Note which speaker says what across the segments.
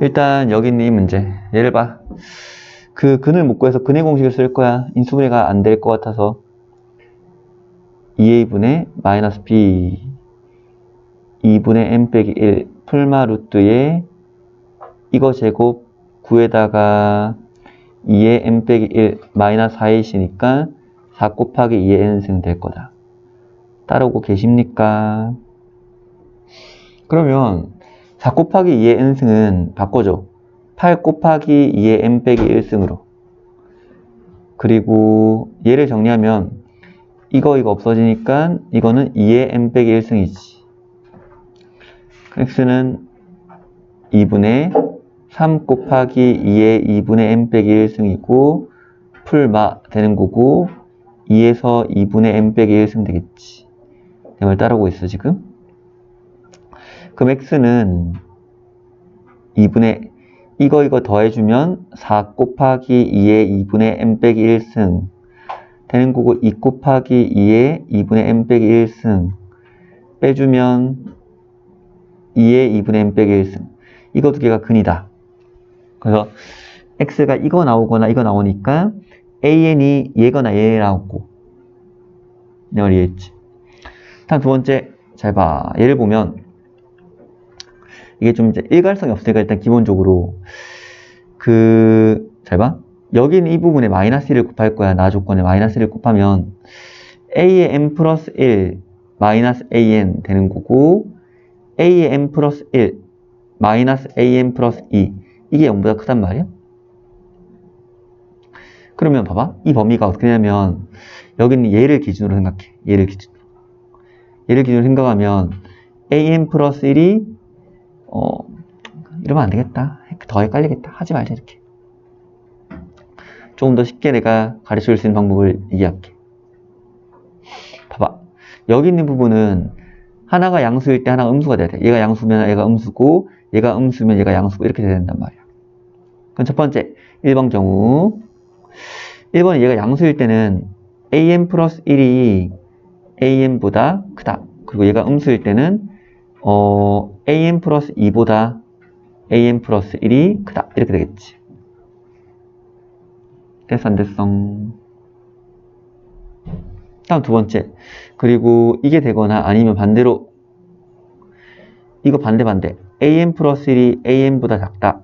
Speaker 1: 일단 여기 있는 이 문제. 얘를 봐. 그 근을 못 구해서 근의 공식을 쓸 거야. 인수분해가 안 될 것 같아서 2a분의 마이너스 b 2분의 m 빼기 1 풀마 루트에 이거 제곱 9에다가 2의 m 빼기 1 마이너스 4이시니까 4 곱하기 2의 n승 될 거다. 따르고 계십니까? 그러면 4 곱하기 2의 n승은 바꿔줘. 8 곱하기 2의 n 빼기 1승으로. 그리고 얘를 정리하면 이거 이거 없어지니까 이거는 2의 n 빼기 1승이지. x는 2분의 3 곱하기 2의 2분의 n 빼기 1승이고 풀마 되는 거고 2에서 2분의 n 빼기 1승 되겠지. 내말 따라오고 있어 지금? 그럼 x는 2분의 이거 이거 더해주면 4 곱하기 2의 2분의 n 빼기 1승 되는 거고 2 곱하기 2의 2분의 n 빼기 1승 빼주면 2의 2분의 n 빼기 1승 이거 두 개가 근이다. 그래서 x가 이거 나오거나 이거 나오니까 an이 얘거나 얘 나오고 내가 이해했지. 다음 두 번째 잘 봐. 얘를 보면 이게 좀 이제 일관성이 없으니까 일단 기본적으로 그 잘 봐. 여기는 이 부분에 마이너스 1을 곱할 거야. 나 조건에 마이너스 1을 곱하면 a의 n 플러스 1 마이너스 an 되는 거고 a의 n 플러스 1 마이너스 an 플러스 2 이게 0보다 크단 말이야? 그러면 봐봐. 이 범위가 어떻게 되냐면 여기는 얘를 기준으로 생각해. 얘를 기준으로. 얘를 기준으로 생각하면 an 플러스 1이 어 이러면 안 되겠다. 더 헷갈리겠다. 하지 말자 이렇게. 조금 더 쉽게 내가 가르쳐 줄 수 있는 방법을 얘기할게. 봐봐. 여기 있는 부분은 하나가 양수일 때 하나가 음수가 돼야 돼. 얘가 양수면 얘가 음수고 얘가 음수면 얘가 양수고 이렇게 돼야 된단 말이야. 그럼 첫 번째 1번 경우 1번 얘가 양수일 때는 an 플러스 1이 an보다 크다. 그리고 얘가 음수일 때는 어, an 플러스 2보다 an 플러스 1이 크다. 이렇게 되겠지. 됐어, 안 됐어? 다음 두 번째. 그리고 이게 되거나 아니면 반대로 이거 반대 반대. an 플러스 1이 an보다 작다.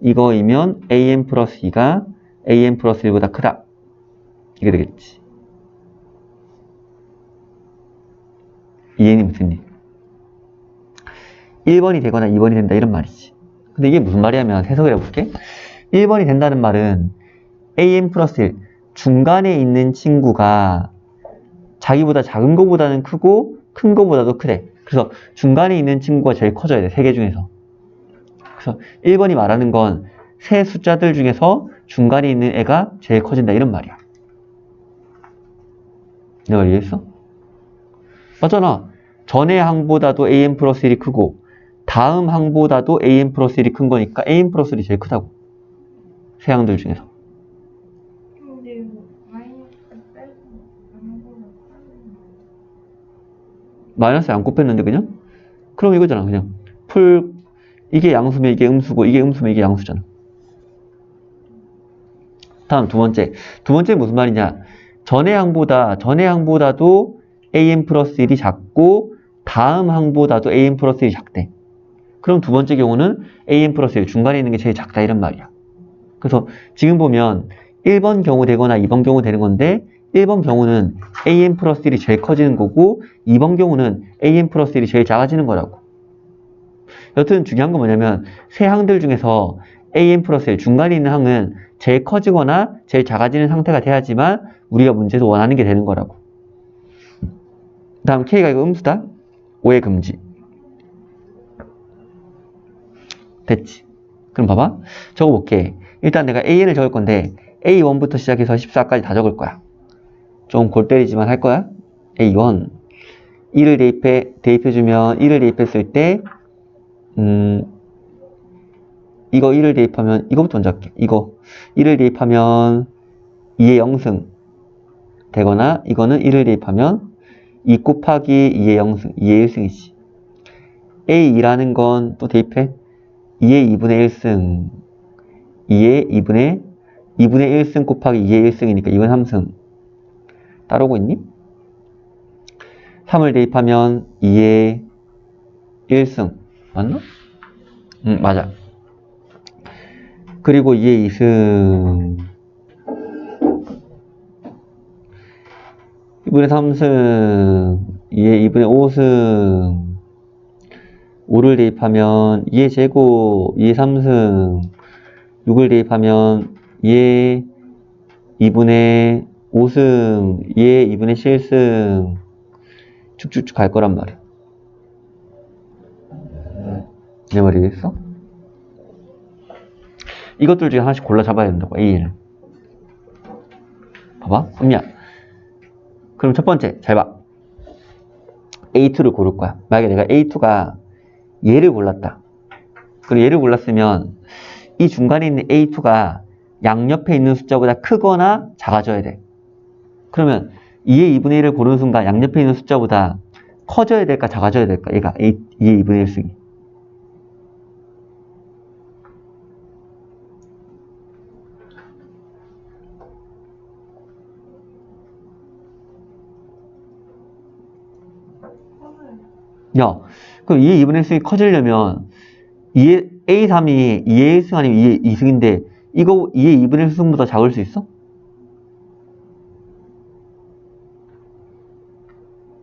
Speaker 1: 이거이면 an 플러스 2가 an 플러스 1보다 크다. 이게 되겠지. 이해는 무슨 일? 1번이 되거나 2번이 된다 이런 말이지. 근데 이게 무슨 말이냐면 해석을 해볼게. 1번이 된다는 말은 an 플러스 1 중간에 있는 친구가 자기보다 작은 거보다는 크고 큰 거보다도 크대. 그래서 중간에 있는 친구가 제일 커져야 돼. 세 개 중에서. 그래서 1번이 말하는 건 세 숫자들 중에서 중간에 있는 애가 제일 커진다 이런 말이야. 내가 이해했어? 맞잖아. 전의 항보다도 an 플러스 1이 크고 다음 항보다도 an 플러스 1이 큰 거니까 an 플러스 1이 제일 크다고. 세 항들 중에서.
Speaker 2: 근데 마이너스
Speaker 1: 안 곱했는데 그냥? 그럼 이거잖아 그냥 풀 이게 양수면 이게 음수고 이게 음수면 이게 양수잖아 다음 두 번째 두 번째 무슨 말이냐 전의 항보다 전의 항보다도 an 플러스 1이 작고 다음 항보다도 an 플러스 1이 작대 그럼 두 번째 경우는 an 플러스 1 중간에 있는 게 제일 작다 이런 말이야 그래서 지금 보면 1번 경우 되거나 2번 경우 되는 건데 1번 경우는 an 플러스 1이 제일 커지는 거고 2번 경우는 an 플러스 1이 제일 작아지는 거라고. 여튼 중요한 건 뭐냐면 세 항들 중에서 an 플러스 1 중간에 있는 항은 제일 커지거나 제일 작아지는 상태가 돼야지만 우리가 문제에서 원하는 게 되는 거라고. 다음 k가 이거 음수다. 오해 금지. 됐지. 그럼 봐봐. 적어볼게. 일단 내가 an을 적을 건데 a1부터 시작해서 14까지 다 적을 거야. 좀 골 때리지만 할 거야. A1. 1을 대입해, 대입해주면 1을 대입했을 때, 음, 이거 1을 대입하면, 이거부터 먼저 할게. 이거. 1을 대입하면 2의 0승 되거나, 이거는 1을 대입하면 2 곱하기 2의 0승, 2의 1승이지. A2라는 건 또 대입해. 2의 2분의 1승. 2의 2분의 2분의 1승 곱하기 2의 1승이니까 2분 3승. 따라오고 있니? 3을 대입하면 2의 1승. 맞나? 응 맞아. 그리고 2의 2승. 2분의 3승. 2의 2분의 5승 5를 대입하면 2의 제곱 2의 3승 6을 대입하면 2의 2분의 5승 2의 2분의 7승 쭉쭉쭉 갈 거란 말이야 내 말이 됐어? 이것들 중에 하나씩 골라 잡아야 된다고 A를 봐봐 엄미야 그럼 첫 번째 잘 봐. A2를 고를 거야. 만약에 내가 A2가 얘를 골랐다. 그리고 얘를 골랐으면 이 중간에 있는 A2가 양옆에 있는 숫자보다 크거나 작아져야 돼. 그러면 2의 2분의 1을 고르는 순간 양옆에 있는 숫자보다 커져야 될까 작아져야 될까? 얘가 A, 2의 2분의 1승이.
Speaker 2: 커져요.
Speaker 1: 야, 그럼 2의 2분의 1승이 커지려면 2의 A3이 2의 1승 아니면 2의 2승인데 이거 2의 2분의 1승보다 작을 수 있어?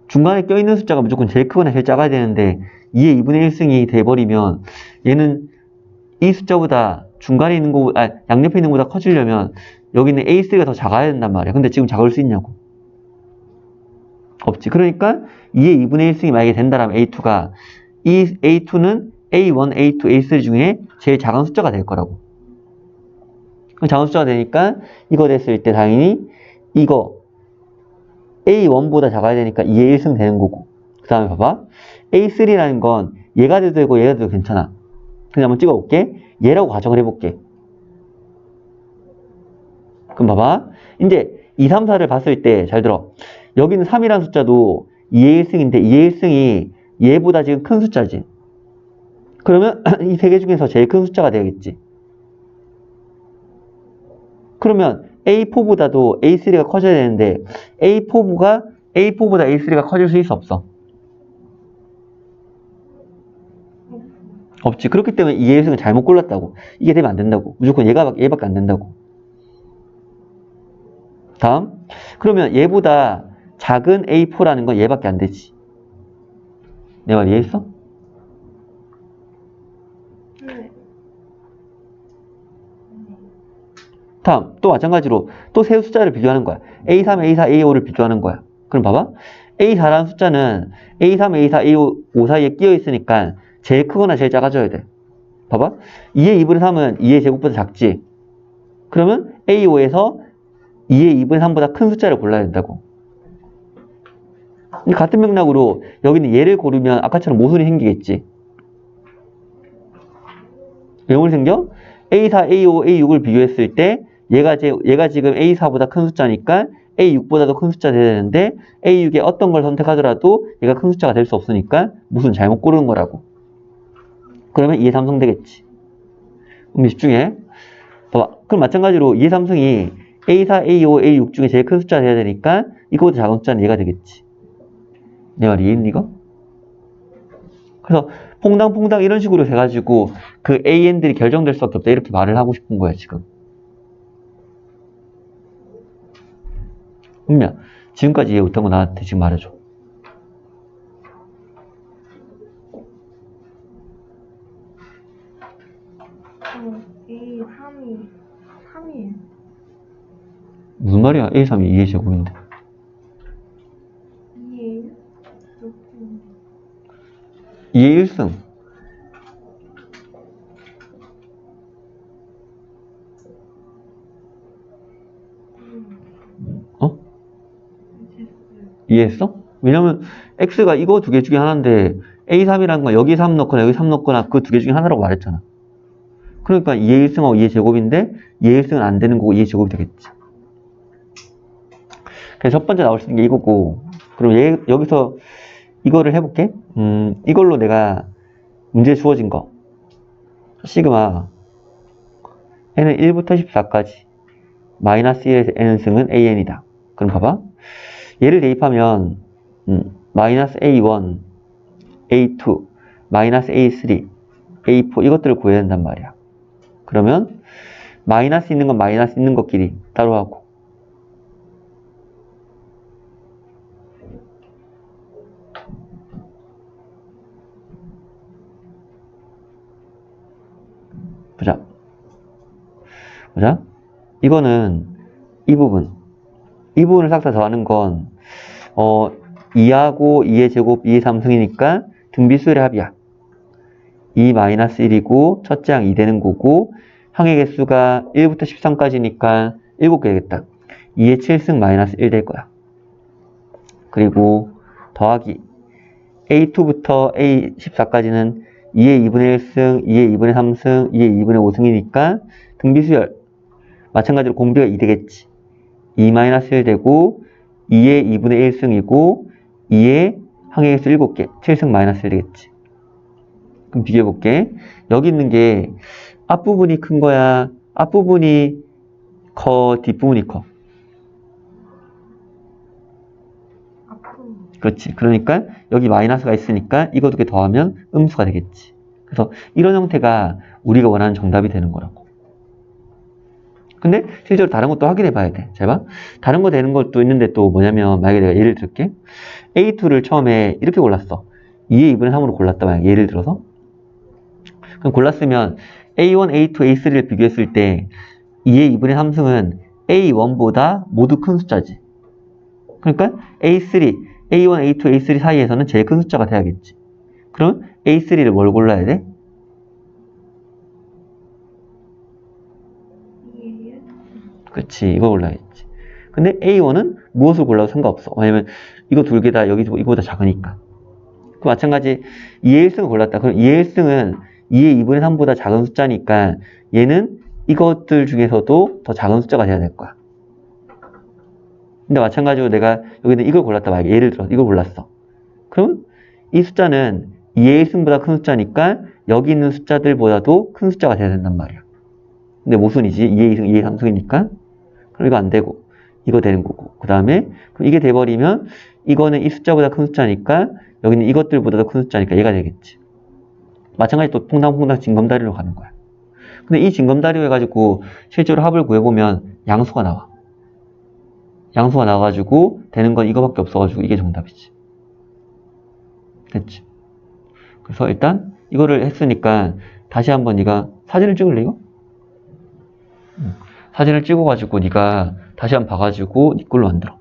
Speaker 1: 중간에 껴있는 숫자가 무조건 제일 크거나 제일 작아야 되는데 2의 2분의 1승이 돼버리면 얘는 이 숫자보다 중간에 있는 거, 아, 양옆에 있는 거보다 커지려면 여기는 A3가 더 작아야 된단 말이야. 근데 지금 작을 수 있냐고. 없지. 그러니까 2의 2분의 1승이 만약에 된다면 A2가 이 A2는 A1, A2, A3 중에 제일 작은 숫자가 될 거라고. 작은 숫자가 되니까 이거 됐을 때 당연히 이거 A1보다 작아야 되니까 2의 1승 되는 거고. 그 다음에 봐봐. A3라는 건 얘가 돼도 되고 얘가 돼도 괜찮아. 그냥 한번 찍어볼게. 얘라고 가정을 해볼게. 그럼 봐봐. 이제 2, 3, 4를 봤을 때 잘 들어. 여기는 3이라는 숫자도 2의 1승인데 2의 1승이 얘보다 지금 큰 숫자지. 그러면 이 세 개 중에서 제일 큰 숫자가 되겠지. 그러면 A4보다도 A3가 커져야 되는데 A4가 A4보다 A3가 커질 수 있어 없어? 없지. 그렇기 때문에 2의 1승을 잘못 골랐다고. 이게 되면 안 된다고. 무조건 얘가 얘밖에 안 된다고. 다음. 그러면 얘보다 작은 A4라는 건 얘밖에 안 되지. 내 말 이해했어?
Speaker 2: 네.
Speaker 1: 다음. 또 마찬가지로 또세 숫자를 비교하는 거야. A3, A4, A5를 비교하는 거야. 그럼 봐봐. A4라는 숫자는 A3, A4, A5 사이에 끼어 있으니까 제일 크거나 제일 작아져야 돼. 봐봐. 2의 2분의 3은 2의 제곱보다 작지. 그러면 A5에서 2의 2분의 3보다 큰 숫자를 골라야 된다고. 이 같은 맥락으로 여기는 얘를 고르면 아까처럼 모순이 생기겠지. 왜 모순이 생겨? A4, A5, A6을 비교했을 때 얘가, 제, 얘가 지금 A4보다 큰 숫자니까 A6보다도 큰 숫자 돼야 되는데 A6에 어떤 걸 선택하더라도 얘가 큰 숫자가 될 수 없으니까 무슨 잘못 고르는 거라고. 그러면 2의 3승 되겠지. 그럼 집중해. 봐봐. 그럼 마찬가지로 2의 3승이 A4, A5, A6 중에 제일 큰 숫자가 돼야 되니까 이거보다 작은 숫자는 얘가 되겠지. 내 말 이해했니 이거? 그래서 퐁당퐁당 이런 식으로 해가지고 그 AN들이 결정될 수 밖에 없다 이렇게 말을 하고 싶은 거야 지금. 은미야 지금까지 이해 못한 거 나한테 지금 말해줘.
Speaker 2: 어, A 3이 3이에요.
Speaker 1: 무슨 말이야? A, 3이 2의 제곱인데.
Speaker 2: 2예요? 이렇게.
Speaker 1: 2의 1승. 어? 이해했어? 왜냐면 x가 이거 두 개 중에 하나인데 a3이라는 건 여기 3 넣거나 여기 3 넣거나 그 두 개 중에 하나라고 말했잖아. 그러니까 2의 1승하고 2의 제곱인데 2의 1승은 안 되는 거고 2의 제곱이 되겠지. 그래서 첫 번째 나올 수 있는 게 이거고 그럼 얘, 여기서 이거를 해볼게. 음, 이걸로 내가 문제 주어진 거 시그마 n은 1부터 14까지 마이너스 1에서 n은 승은 an이다. 그럼 봐봐. 얘를 대입하면 음, 마이너스 a1, a2, 마이너스 a3, a4 이것들을 구해야 된단 말이야. 그러면 마이너스 있는 건 마이너스 있는 것끼리 따로 하고 보자. 보자. 이거는 이 부분. 이 부분을 싹 다 더하는 건, 어, 2하고 2의 제곱 2의 3승이니까 등비수열의 합이야. 2 마이너스 1이고, 첫째 항 2 되는 거고, 항의 개수가 1부터 13까지니까 7개 되겠다. 2의 7승 마이너스 1 될 거야. 그리고 더하기. A2부터 A14까지는 2의 2분의 1승, 2의 2분의 3승, 2의 2분의 5승이니까 등비수열. 마찬가지로 공비가 2 되겠지. 2-1 되고 2의 2분의 1승이고 2의 항의 개수 7개, 7승 마이너스 1 되겠지. 그럼 비교해 볼게. 여기 있는 게 앞부분이 큰 거야? 앞부분이 커? 뒷부분이 커? 그렇지. 그러니까 여기 마이너스가 있으니까 이거 두 개 더하면 음수가 되겠지. 그래서 이런 형태가 우리가 원하는 정답이 되는 거라고. 근데 실제로 다른 것도 확인해 봐야 돼. 잘 봐. 다른 거 되는 것도 있는데 또 뭐냐면 만약에 내가 예를 들게. A2를 처음에 이렇게 골랐어. 2의 2분의 3으로 골랐다. 만약에 예를 들어서. 그럼 골랐으면 A1, A2, A3를 비교했을 때 2의 2분의 3승은 A1보다 모두 큰 숫자지. 그러니까 A3, A1, A2, A3 사이에서는 제일 큰 숫자가 돼야겠지. 그럼 A3를 뭘 골라야 돼?
Speaker 2: 이에요?
Speaker 1: 그치, 이거 골라야겠지. 근데 A1은 무엇을 골라도 상관없어. 왜냐면 이거 둘 개 다 여기 이거보다 작으니까. 그 마찬가지 2의 1승을 골랐다. 그럼 2의 1승은 2의 2분의 3보다 작은 숫자니까 얘는 이것들 중에서도 더 작은 숫자가 돼야 될 거야. 근데 마찬가지로 내가 여기는 이걸 골랐다 말이야. 예를 들어 이걸 골랐어. 그럼 이 숫자는 2의 1승보다 큰 숫자니까 여기 있는 숫자들보다도 큰 숫자가 돼야 된단 말이야. 근데 모순이지. 2의 2승, 2의 3승이니까. 그럼 이거 안 되고 이거 되는 거고. 그 다음에 이게 돼버리면 이거는 이 숫자보다 큰 숫자니까 여기는 이것들보다도 큰 숫자니까 얘가 되겠지. 마찬가지 또 퐁당퐁당 징검다리로 가는 거야. 근데 이 징검다리로 해가지고 실제로 합을 구해보면 양수가 나와. 양수가 나와가지고 되는 건 이거밖에 없어가지고 이게 정답이지. 됐지? 그래서 일단 이거를 했으니까 다시 한번 네가 사진을 찍을래 이거? 응. 사진을 찍어가지고 네가 다시 한번 봐가지고 네 걸로 만들어.